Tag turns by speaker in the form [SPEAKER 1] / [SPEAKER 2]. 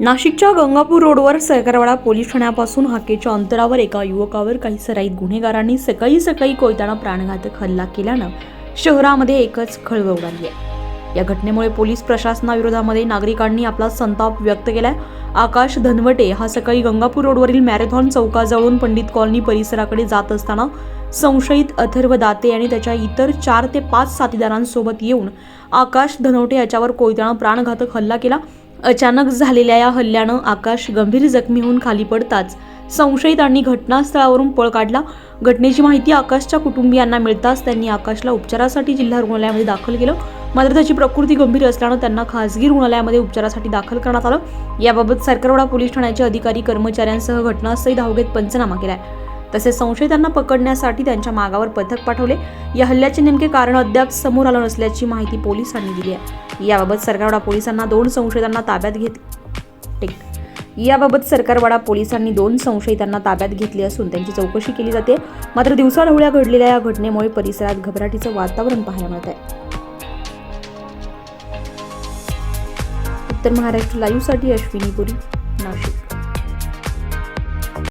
[SPEAKER 1] नाशिकच्या गंगापूर रोडवर सरकारवाडा पोलीस ठाण्यापासून हाकेच्या अंतरावर एका युवकावर काही सराईत गुन्हेगारांनी सकाळी सकाळी कोयताना प्राणघातक हल्ला केल्यानं शहरामध्ये एकच खळबळ उडाली आहे. या घटनेमुळे पोलीस प्रशासनाविरोधामध्ये नागरिकांनी आपला संताप व्यक्त केलाय. आकाश धनवटे हा सकाळी गंगापूर रोडवरील मॅरेथॉन चौकाजवळून पंडित कॉलनी परिसराकडे जात असताना संशयित अथर्व दाते आणि त्याच्या इतर चार ते पाच साथीदारांसोबत येऊन आकाश धनवटे याच्यावर कोयत्यानं प्राणघातक हल्ला केला. अचानक झालेल्या या हल्ल्यानं आकाश गंभीर जखमी होऊन खाली पडताच संशयितांनी घटनास्थळावरून पळ काढला. घटनेची माहिती आकाशच्या कुटुंबियांना मिळताच त्यांनी आकाशला उपचारासाठी जिल्हा रुग्णालयामध्ये दाखल केलं. मात्र त्याची प्रकृती गंभीर असल्यानं त्यांना खासगी रुग्णालयामध्ये उपचारासाठी दाखल करण्यात आलं. याबाबत सरकारवाडा पोलीस ठाण्याचे अधिकारी कर्मचाऱ्यांसह घटनास्थळी धाव घेत पंचनामा केलाय. तसेच संशयितांना पकडण्यासाठी त्यांच्या मागावर पथक पाठवले. या हल्ल्याचे नेमके कारण अद्याप समोर आलं नसल्याची माहिती पोलिसांनी दिली आहे. याबाबत सरकारवाडा पोलिसांना दोन संशयितांना ताब्यात घेत याबाबत सरकारवाडा पोलिसांनी दोन संशयितांना ताब्यात घेतले असून त्यांची चौकशी केली जाते. मात्र दिवसाढवळ्या घडलेल्या या घटनेमुळे परिसरात घबराटीचं वातावरण पाहायला मिळत आहे उत्तर महाराष्ट्र लाईव्हसाठी अश्विनी पुरी नाशिक.